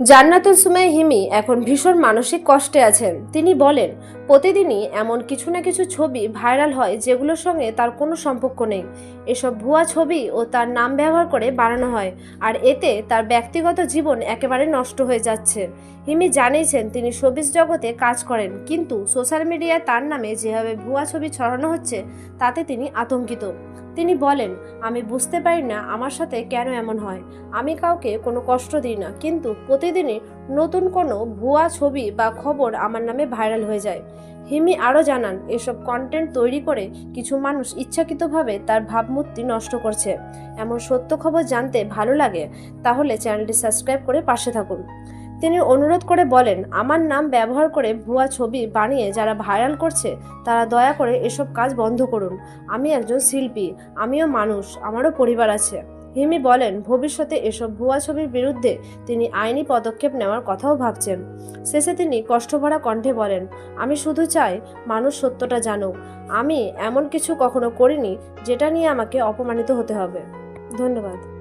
জান্নাতুল সুমাই হিমি এখন ভীষণ মানসিক কষ্টে আছেন। তিনি বলেন, প্রতিদিনই এমন কিছু না কিছু ছবি ভাইরাল হয় যেগুলোর সঙ্গে তার কোনো সম্পর্ক নেই। এসব ভুয়া ছবি ও তার নাম ব্যবহার করে বানানো হয় আর এতে তার ব্যক্তিগত জীবন একেবারে নষ্ট হয়ে যাচ্ছে। হিমি জানিয়েছেন, তিনি শোবিজ জগতে কাজ করেন, কিন্তু সোশ্যাল মিডিয়ায় তার নামে যেভাবে ভুয়া ছবি ছড়ানো হচ্ছে, তাতে তিনি আতঙ্কিত। তিনি বলেন, আমি বুঝতে পারি না আমার সাথে কেন এমন হয়। আমি কাউকে কোনো কষ্ট দিই না, কিন্তু প্রতিদিনই নতুন কোনো ভুয়া ছবি বা খবর আমার নামে ভাইরাল হয়ে যায়। হিমি আরও জানান, এসব কন্টেন্ট তৈরি করে কিছু মানুষ ইচ্ছাকৃতভাবে তার ভাবমূর্তি নষ্ট করছে। এমন সত্য খবর জানতে ভালো লাগে, তাহলে চ্যানেলটি সাবস্ক্রাইব করে পাশে থাকুন। তিনি অনুরোধ করে বলেন, আমার নাম ব্যবহার করে ভুয়া ছবি বানিয়ে যারা ভাইরাল করছে, তারা দয়া করে এসব কাজ বন্ধ করুন। আমি একজন শিল্পী, আমিও মানুষ, আমারও পরিবার আছে। হিমি বলেন, ভবিষ্যতে এসব ভুয়া ছবির বিরুদ্ধে তিনি আইনি পদক্ষেপ নেওয়ার কথাও ভাবছেন। শেষে তিনি কষ্টভরা কণ্ঠে বলেন, আমি শুধু চাই মানুষ সত্যটা জানুক। আমি এমন কিছু কখনো করিনি, যেটা নিয়ে আমাকে অপমানিত হতে হবে। ধন্যবাদ।